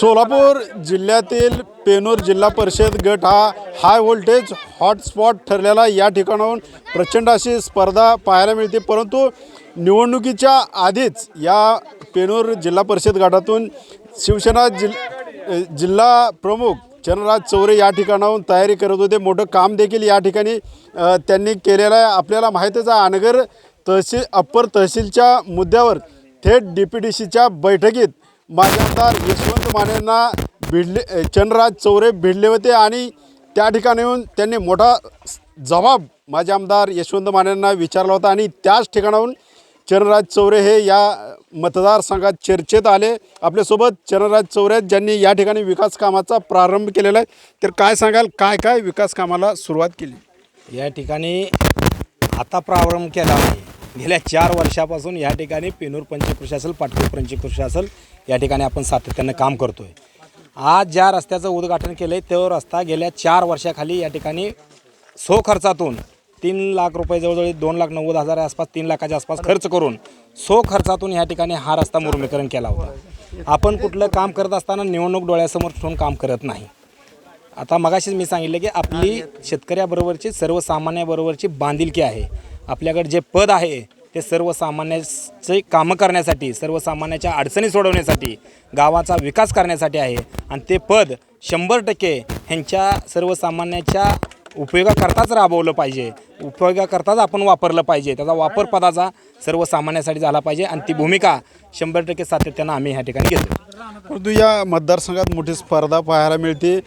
सोलापूर जिल्ह्यातील पेनूर जिल्हा परिषद गट हा हाय व्होल्टेज हॉटस्पॉट ठरलेला या ठिकाणाहून प्रचंड अशी स्पर्धा पाहायला मिळते. परंतु निवडणुकीच्या आधीच या पेनूर जिल्हा परिषद गटातून शिवसेना जिल जिल्हा प्रमुख चरणराज चौरे या ठिकाणाहून तयारी करत होते. मोठं काम देखील या ठिकाणी त्यांनी केलेलं आहे. आपल्याला माहितीच आहे अनगर तहसील अप्पर तहसीलच्या मुद्द्यावर थेट डी पी डी सीच्या बैठकीत माझे आमदार यशवंत मानेंना भिडले चंद्रराज चौरे भिडले होते आणि त्या ठिकाणी येऊन त्यांनी मोठा जबाब माझे आमदार यशवंत मानेंना विचारला होता आणि त्याच ठिकाणाहून चरणराज चौरे हे या मतदारसंघात चर्चेत आले. आपल्यासोबत चरणराज चौरे ज्यांनी या ठिकाणी विकास कामाचा प्रारंभ केलेला आहे. तर काय सांगाल काय काय विकास कामाला सुरुवात केली? या ठिकाणी आता प्रारंभ केला नाही गेल्या चार वर्षापासून या ठिकाणी पेनूर पंचकृषी असेल पाटपूर पंचायत असेल या ठिकाणी आपण सातत्यानं काम करतो आहे आज ज्या रस्त्याचं उद्घाटन केलं आहे तो रस्ता गेल्या चार वर्षाखाली या ठिकाणी सो खर्चातून तीन लाख रुपये जवळजवळ दोन लाख नव्वद हजार आसपास तीन लाखाच्या आसपास खर्च करून सो खर्चातून या ठिकाणी हा रस्ता मुर्मीकरण केला होता. आपण कुठलं काम करत असताना निवडणूक डोळ्यासमोर ठेवून काम करत नाही. आता मगाशीच मी सांगितलं की आपली शेतकऱ्याबरोबरची सर्वसामान्याबरोबरची बांधिलकी आहे. आपल्याकडे जे पद आहे ते सर्वसामान्याचे कामं करण्यासाठी सर्वसामान्याच्या अडचणी सोडवण्यासाठी गावाचा विकास करण्यासाठी आहे. आणि ते पद शंभर टक्के ह्यांच्या सर्वसामान्याच्या उपयोगाकरताच राबवलं पाहिजे. उपयोगाकरताच आपण वापरलं पाहिजे. त्याचा वापर पदाचा सर्वसामान्यासाठी झाला पाहिजे आणि ती भूमिका शंभर टक्के सातत्यानं आम्ही ह्या ठिकाणी घेतो परंतु या मतदारसंघात मोठी स्पर्धा पाहायला मिळते.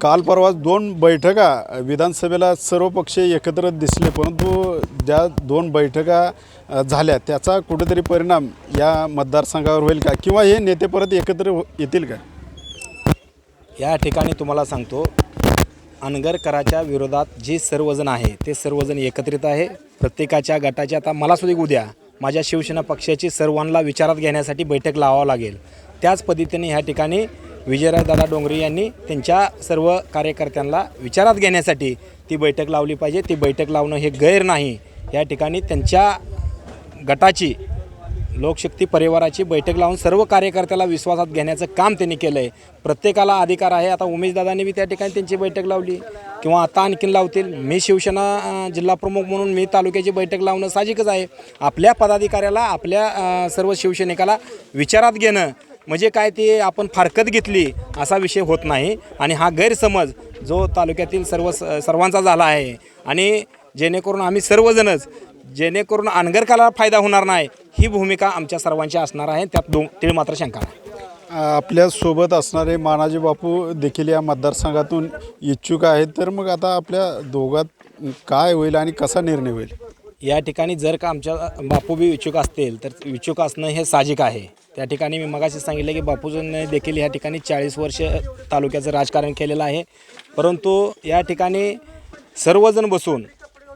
काल परवा दोन बैठका विधानसभेला सर्व पक्ष एकत्र दिसले परंतु ज्या दोन बैठका झाल्या त्याचा कुठेतरी परिणाम या मतदारसंघावर होईल का? किंवा हे नेते परत एकत्र हो- येतील का? या ठिकाणी तुम्हाला सांगतो अनगरकराच्या विरोधात जे सर्वजण आहे ते सर्वजण एकत्रित आहे. प्रत्येकाच्या गटाच्या आता मला सुद्धा उद्या माझ्या शिवसेना पक्षाची सर्वांना विचारात घेण्यासाठी बैठक लावावं लागेल. त्याच पद्धतीने ह्या ठिकाणी विजयराजदादा डोंगरे यांनी त्यांच्या सर्व कार्यकर्त्यांना विचारात घेण्यासाठी ती बैठक लावली पाहिजे. ती बैठक लावणं हे गैर नाही. या ठिकाणी त्यांच्या गटाची लोकशक्ती परिवाराची बैठक लावून सर्व कार्यकर्त्याला विश्वासात घेण्याचं काम त्यांनी केलं आहे प्रत्येकाला अधिकार आहे. आता उमेशदादांनी बी त्या ठिकाणी त्यांची बैठक लावली. किंवा आता आणखीन लावतील. मी शिवसेना जिल्हाप्रमुख म्हणून मी तालुक्याची बैठक लावणं साहजिकच आहे. आपल्या पदाधिकाऱ्याला आपल्या सर्व शिवसैनिकाला विचारात घेणं म्हणजे काय ते आपण फारकत घेतली असा विषय होत नाही. आणि हा गैरसमज जो तालुक्यातील सर्व सर्वांचा झाला आहे. आणि जेणेकरून आम्ही सर्वजणच जेणेकरून अनगरकाला फायदा होणार नाही. ही भूमिका आमच्या सर्वांची असणार आहे. त्यात दो तीळ मात्र शंका नाही. आपल्यासोबत असणारे मानाजी बापू देखील या मतदारसंघातून इच्छुक आहेत. तर मग आता आपल्या दोघात काय होईल आणि कसा निर्णय होईल? या ठिकाणी जर का आमच्या बापू बी इच्छुक असतील तर इच्छुक असणं हे साहजिक आहे. त्या ठिकाणी मी मगाशी सांगितलं की बापूजींनी देखील या ठिकाणी चाळीस वर्ष तालुक्याचं राजकारण केलेलं आहे. परंतु या ठिकाणी सर्वजण बसून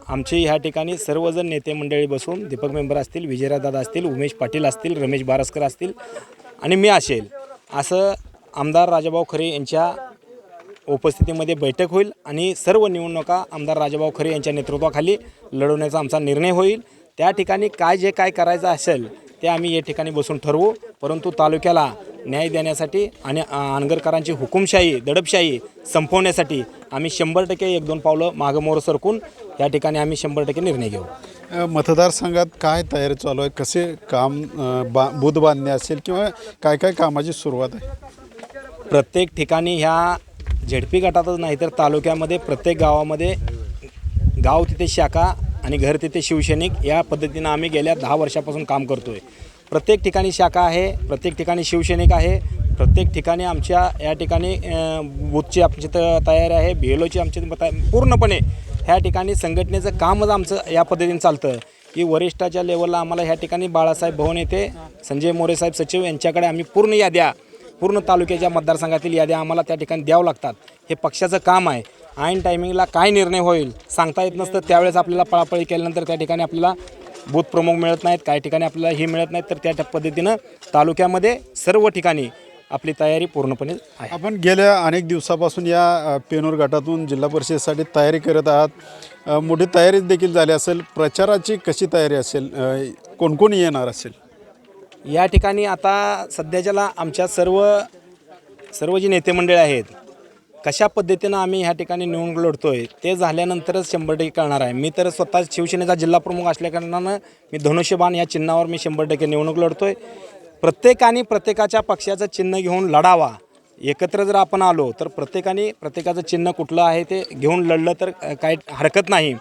आमचे ह्या ठिकाणी सर्वजण नेते मंडळी बसून दीपक मेंबर असतील विजयराजदादा असतील उमेश पाटील असतील रमेश बारसकर असतील आणि मी असेल. असं आमदार राजाभाऊ खरे यांच्या उपस्थितीमध्ये बैठक होईल आणि सर्व निवडणुका आमदार राजाभाऊ खरे यांच्या नेतृत्वाखाली लढवण्याचा आमचा निर्णय होईल. त्या ठिकाणी काय जे काय करायचं असेल ते आम्ही या ठिकाणी बसून ठरवू. परंतु तालुक्याला न्याय देण्यासाठी आणि अ, अनगरकरांची हुकुमशाही दडपशाही संपवण्यासाठी आम्ही शंभर टक्के एक दोन पावलं मागं मोर सरकून या ठिकाणी आम्ही शंभर टक्के निर्णय घेऊ. मतदारसंघात काय तयारी चालू आहे? कसे काम बा बूथ बांधणे असेल किंवा काय काय कामाची सुरुवात आहे? प्रत्येक ठिकाणी ह्या झेडपी गटातच नाही तर तालुक्यामध्ये प्रत्येक गावामध्ये गाव तिथे शाखा आणि घर तिथे शिवसैनिक या पद्धतीनं आम्ही गेल्या दहा वर्षापासून काम करतो आहे प्रत्येक ठिकाणी शाखा आहे प्रत्येक ठिकाणी शिवसैनिक आहे प्रत्येक ठिकाणी आमच्या या ठिकाणी बूथची आमची तर तयारी आहे बी एल ओची आमची पूर्णपणे ह्या ठिकाणी संघटनेचं कामच आमचं या पद्धतीने चालतं. की वरिष्ठाच्या लेवलला आम्हाला ह्या ठिकाणी बाळासाहेब भवन येथे संजय मोरे साहेब सचिव यांच्याकडे आम्ही पूर्ण याद्या पूर्ण तालुक्याच्या मतदारसंघातील याद्या आम्हाला त्या ठिकाणी द्यावं लागतात. हे पक्षाचं काम आहे. ऐन टायमिंगला काय निर्णय होईल सांगता येत नसतं. त्यावेळेस आपल्याला पळापळी केल्यानंतर त्या ठिकाणी आपल्याला बूथ प्रमुख मिळत नाहीत काही ठिकाणी आपल्याला हे मिळत नाहीत. तर त्या पद्धतीनं तालुक्यामध्ये सर्व ठिकाणी आपली तयारी पूर्णपणे आहे. आपण गेल्या अनेक दिवसापासून या पेनूर गटातून जिल्हा परिषदेसाठी तयारी करत आहात. मोठी तयारी देखील झाली असेल. प्रचाराची कशी तयारी असेल? अ, कोण कोण येणार असेल? या ठिकाणी आता सध्याच्याला आमच्या सर्व सर्व जी नेते मंडळी आहेत कशा पद्धतीनं आम्ही ह्या ठिकाणी निवडणूक लढतोय ते झाल्यानंतरच शंभर टक्के कळणार आहे. मी तर स्वतः शिवसेनेचा जिल्हा प्रमुख असल्याकारणानं मी धनुष्यबाण या चिन्हावर मी शंभर टक्के निवडणूक लढतोय. प्रत्येकाने प्रत्येकाच्या पक्षाचं चिन्ह घेऊन लढावा. एकत्र जर आपण आलो तर प्रत्येकाने प्रत्येकाचं चिन्ह कुठलं आहे ते घेऊन लढलं तर काही हरकत नाही.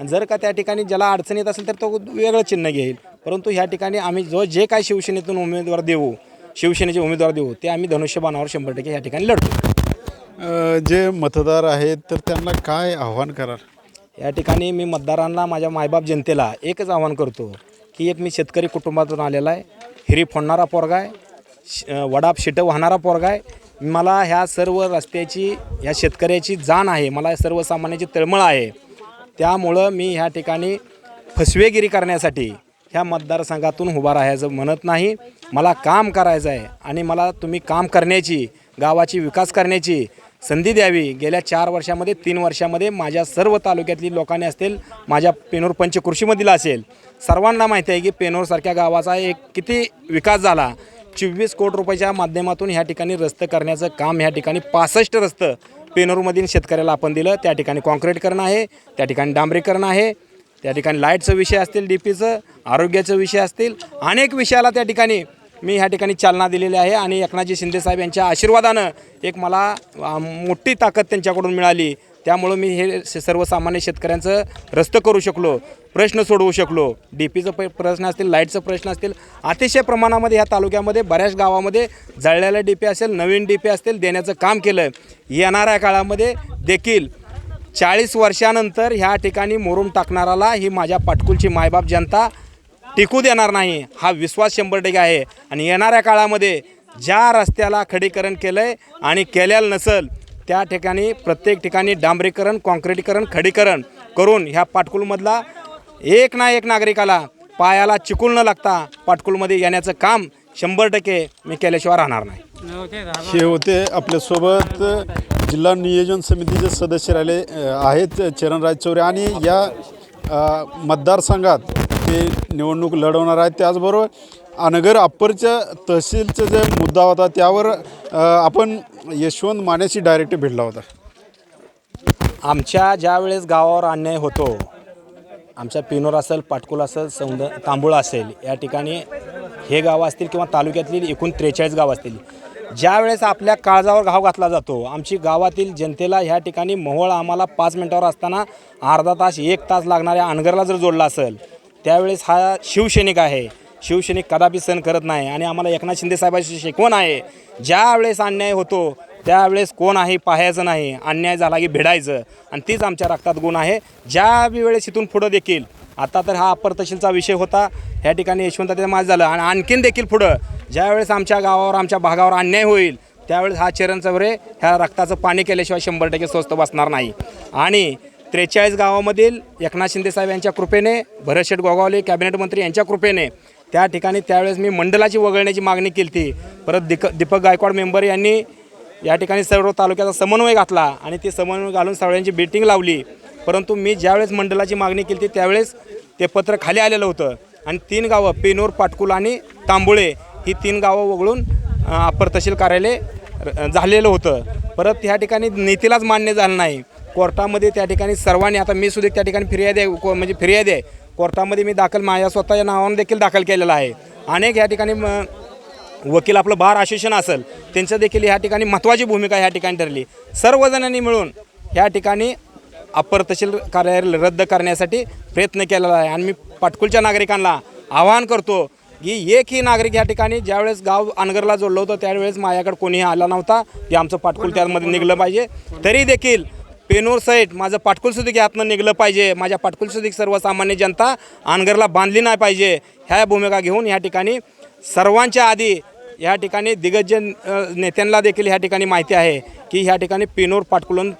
आणि जर का त्या ठिकाणी ज्याला अडचण येत असेल तर तो वेगळं चिन्ह घेईल. परंतु ह्या ठिकाणी आम्ही जो जे काय शिवसेनेतून उमेदवार देऊ शिवसेनेचे उमेदवार देऊ ते आम्ही धनुष्यबाणावर शंभर टक्के ह्या ठिकाणी लढतो अ, जे मतदार आहेत तर त्यांना काय आव्हान कराल? या ठिकाणी मी मतदारांना माझ्या मायबाप जनतेला एकच आव्हान करतो की एक मी शेतकरी कुटुंबातून आलेला आहे. हिरी फोडणारा पोरगा आहे श वडाप शिटं वाहणारा पोरगा आहे. मला ह्या सर्व रस्त्याची ह्या शेतकऱ्याची जाण आहे मला सर्वसामान्याची तळमळ आहे. त्यामुळं मी ह्या ठिकाणी फसवेगिरी करण्यासाठी ह्या मतदारसंघातून उभा राहायचं म्हणत नाही. मला काम करायचं आहे आणि मला तुम्ही काम करण्याची गावाची विकास करण्याची संधी द्यावी. गेल्या चार वर्षामध्ये तीन वर्षामध्ये माझ्या सर्व तालुक्यातली लोकांनी असतील माझ्या पेनूर पंचकृषीमधील असेल सर्वांना माहिती आहे की पेनूरसारख्या गावाचा एक किती विकास झाला. चोवीस कोटी रुपयाच्या माध्यमातून ह्या ठिकाणी रस्तं करण्याचं काम ह्या ठिकाणी पासष्ट रस्तं पेनूरमधील शेतकऱ्याला आपण दिलं. त्या ठिकाणी कॉन्क्रीटकरण आहे त्या ठिकाणी डांबरीकरण आहे त्या ठिकाणी लाईटचं विषय असतील डी पीचं आरोग्याचं विषय असतील अनेक विषयाला त्या ठिकाणी मी ह्या ठिकाणी चालना दिलेली आहे आणि एकनाथजी शिंदेसाहेब यांच्या आशीर्वादानं एक मला मोठी ताकद त्यांच्याकडून मिळाली. त्यामुळं मी हे सर्वसामान्य शेतकऱ्यांचं रस्तं करू शकलो प्रश्न सोडवू शकलो. डी पीचं प प्रश्न असतील लाईटचं प्रश्न असतील अतिशय प्रमाणामध्ये ह्या तालुक्यामध्ये बऱ्याच गावामध्ये जळलेल्या डी पी असेल नवीन डी पी असतील देण्याचं काम केलं. येणाऱ्या काळामध्ये देखील चाळीस वर्षानंतर ह्या ठिकाणी मोरून टाकणाराला ही माझ्या पाटकुलची मायबाप जनता टिकू देणार नाही. हा विश्वास शंभर टक्के आहे. आणि येणाऱ्या काळामध्ये ज्या रस्त्याला खडीकरण केलं आहे आणि केलेलं नसेल त्या ठिकाणी प्रत्येक ठिकाणी डांबरीकरण कॉन्क्रीटीकरण खडीकरण करून ह्या पाटकुलमधला एक ना एक नागरिकाला पायाला चिकूल न लागता पाटकुलमध्ये येण्याचं काम शंभर टक्के मी केल्याशिवाय राहणार नाही. हे होते आपल्यासोबत जिल्हा नियोजन समितीचे सदस्य राहिले आहेत चरणराज चौरे. आणि या मतदारसंघात ते निवडणूक लढवणार आहेत त्याचबरोबर अनगर अप्परच्या तहसीलचा जे मुद्दा होता त्यावर आपण यशवंत मानेशी डायरेक्ट भेटला होता. आमच्या ज्या वेळेस गावावर अन्याय होतो आमच्या पिनोर असेल पाटकुल असेल सौंद तांबूळ असेल या ठिकाणी हे गावं असतील किंवा तालुक्यातील एकूण त्रेचाळीस गावं असतील ज्या वेळेस आपल्या काळजावर घाव घातला जातो आमची गावातील जनतेला ह्या ठिकाणी मोहोळ आम्हाला पाच मिनटावर असताना अर्धा तास एक तास लागणाऱ्या अनगरला जर जोडला असेल त्यावेळेस हा शिवसैनिक आहे. शिवसैनिक कदापि सहन करत नाही. आणि आम्हाला एकनाथ शिंदे साहेबांची शिकवण आहे? ज्या वेळेस अन्याय होतो त्यावेळेस कोण आहे पाहायचं नाही. अन्याय झाला की भिडायचं. आणि तीच आमच्या रक्तात गुण आहे. ज्या वेळेस इथून पुढं देखील आता तर हा अप्पर तहसीलचा विषय होता. ह्या ठिकाणी यशवंत ते माझं झालं. आणि आणखीन देखील पुढं ज्यावेळेस आमच्या गावावर आमच्या भागावर अन्याय होईल त्यावेळेस हा चरण चवरे ह्या रक्ताचं पाणी केल्याशिवाय शंभर टक्के स्वस्त बसणार नाही. आणि त्रेचाळीस गावामधील एकनाथ शिंदेसाहेब यांच्या कृपेने भरतशेठ गोगावले कॅबिनेट मंत्री यांच्या कृपेने त्या ठिकाणी त्यावेळेस मी मंडलाची वगळण्याची मागणी केली होती परत दिक दीपक गायकवाड मेंबर यांनी या ठिकाणी सर्व तालुक्याचा समन्वय घातला आणि ते समन्वय घालून सगळ्यांची बेटिंग लावली. परंतु मी ज्यावेळेस मंडलाची मागणी केली होती त्यावेळेस ते पत्र खाली आलेलं होतं. आणि तीन गावं पेनूर पाटकुल आणि तांबुळे ही तीन गावं वगळून अपर अप्पर तहसील कार्यालय झालेलं होतं. परत ह्या ठिकाणी नीतीलाच मान्य झालं नाही. कोर्टामध्ये त्या ठिकाणी सर्वांनी आता मी सुद्धा त्या ठिकाणी फिर्याद आहे को- म्हणजे फिर्याद आहे. कोर्टामध्ये मी दाखल माझ्या स्वतःच्या नावानं देखील दाखल केलेला आहे. अनेक या ठिकाणी वकील आपलं बार असोसिएशन असेल त्यांचं देखील ह्या ठिकाणी महत्त्वाची भूमिका ह्या ठिकाणी ठरली. सर्वजणांनी मिळून ह्या ठिकाणी अपर तहसील कार्यालय रद्द करण्यासाठी प्रयत्न केलेला आहे. आणि मी पाटकुलच्या नागरिकांना आवाहन करतो की एकही नागरिक या ठिकाणी ज्यावेळेस गाव अनगरला जोडलं होतं त्यावेळेस माझ्याकडे कोणीही आला नव्हता. की आमचं पाटकुल त्यामध्ये निघलं पाहिजे. तरी देखील पेनूर साईट माझं पाटकुलसुदीक सुद्धा यातनं निघलं पाहिजे. माझ्या पाटकुलसुदीक सर्वसामान्य जनता अनगरला बांधली नाही पाहिजे. ह्या भूमिका घेऊन ह्या ठिकाणी सर्वांच्या आधी या ठिकाणी दिग्गज नेत्यांना देखील ह्या ठिकाणी माहिती आहे की ह्या ठिकाणी पेनूर पाटकुलन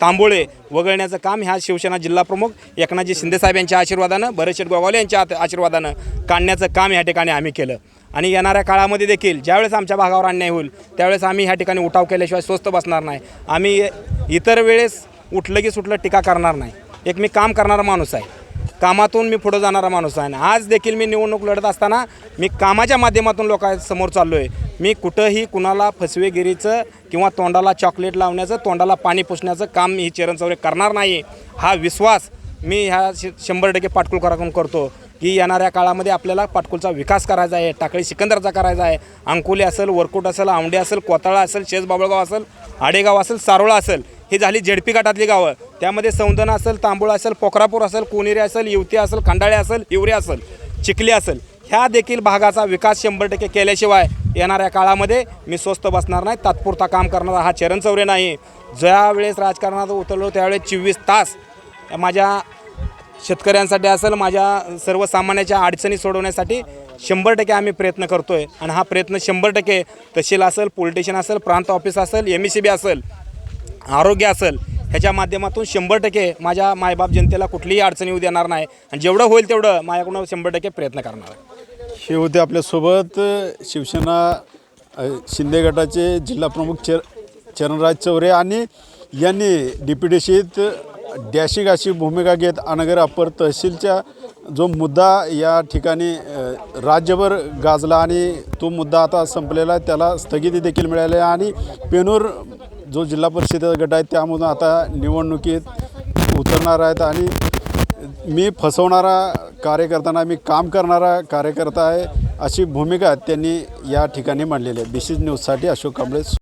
तांबोळे वगळण्याचं काम ह्या शिवसेना जिल्हा प्रमुख एकनाथजी शिंदेसाहेब यांच्या आशीर्वादानं भरतशेठ गोगावले यांच्या आशीर्वादानं काढण्याचं काम ह्या ठिकाणी आम्ही केलं. आणि येणाऱ्या काळामध्ये देखील ज्यावेळेस आमच्या भागावर अन्याय होईल त्यावेळेस आम्ही ह्या ठिकाणी उठाव केल्याशिवाय स्वस्त बसणार नाही. आम्ही इतर वेळेस उठलं की सुटलं टीका करणार नाही. एक मी काम करणारा माणूस आहे. कामातून मी पुढं जाणारा माणूस आहे. आणि आज देखील मी निवडणूक लढत असताना मी कामाच्या माध्यमातून लोकांसमोर चाललो आहे मी कुठंही कुणाला फसवेगिरीचं किंवा तोंडाला चॉकलेट लावण्याचं तोंडाला पाणी पुसण्याचं काम ही चरण चौरे करणार नाही हा विश्वास मी ह्या श- शंभर टक्के पाटकुलकराकडून करतो की येणाऱ्या काळामध्ये आपल्याला पाटकुलचा विकास करायचा आहे टाकळी सिकंदरचा करायचा आहे. अंकोली असेल वरकोट असेल आवंडे असेल कोताळा असेल शेजबाबळगाव असेल आडेगाव असेल सारोळा असेल ही झाली जेडपी गटातली गावं. त्यामध्ये सौंदना असेल तांबूळ असेल पोखरापूर असेल कोनेरी असेल युवती असेल खंडाळे असेल हिवरे असेल चिखली असेल ह्या देखील भागाचा विकास शंभर टक्के केल्याशिवाय येणाऱ्या काळामध्ये मी स्वस्त बसणार नाही तात्पुरता काम करणारा हा चरण चौरे नाही. ज्यावेळेस राजकारणात उतरलो त्यावेळेस चोवीस तास माझ्या शेतकऱ्यांसाठी असेल माझ्या सर्वसामान्याच्या अडचणी सोडवण्यासाठी शंभर टक्के आम्ही प्रयत्न करतो आहे आणि हा प्रयत्न शंभर टक्के तहसील असेल पोलीस स्टेशन असेल प्रांत ऑफिस असेल एम ई सी बी असेल आरोग्य असेल ह्याच्या माध्यमातून शंभर टक्के माझ्या मायबाप जनतेला कुठलीही अडचणी येऊ देणार नाही. आणि जेवढं होईल तेवढं माझ्याकडून शंभर टक्के प्रयत्न करणार आहे. हे होते आपल्यासोबत शिवसेना शिंदे गटाचे जिल्हाप्रमुख चर चरणराज चौरे आणि यांनी डिप्युटेशीत डॅशिंग अशी भूमिका घेत अनगर अप्पर तहसीलच्या जो मुद्दा या ठिकाणी राज्यभर गाजला आणि तो मुद्दा आता संपलेला आहे त्याला स्थगिती देखील मिळाली आणि पेनूर जो जिल्हा परिषदेचा गट आहे त्यामधून आता निवडणुकीत उतरणार आहेत आणि मी फसवणारा कार्यकर्ता मी काम करणारा कार्यकर्ता आहे अशी भूमिका त्यांनी या ठिकाणी मांडलेली आहे. बी सी न्यूजसाठी अशोक कांबळे.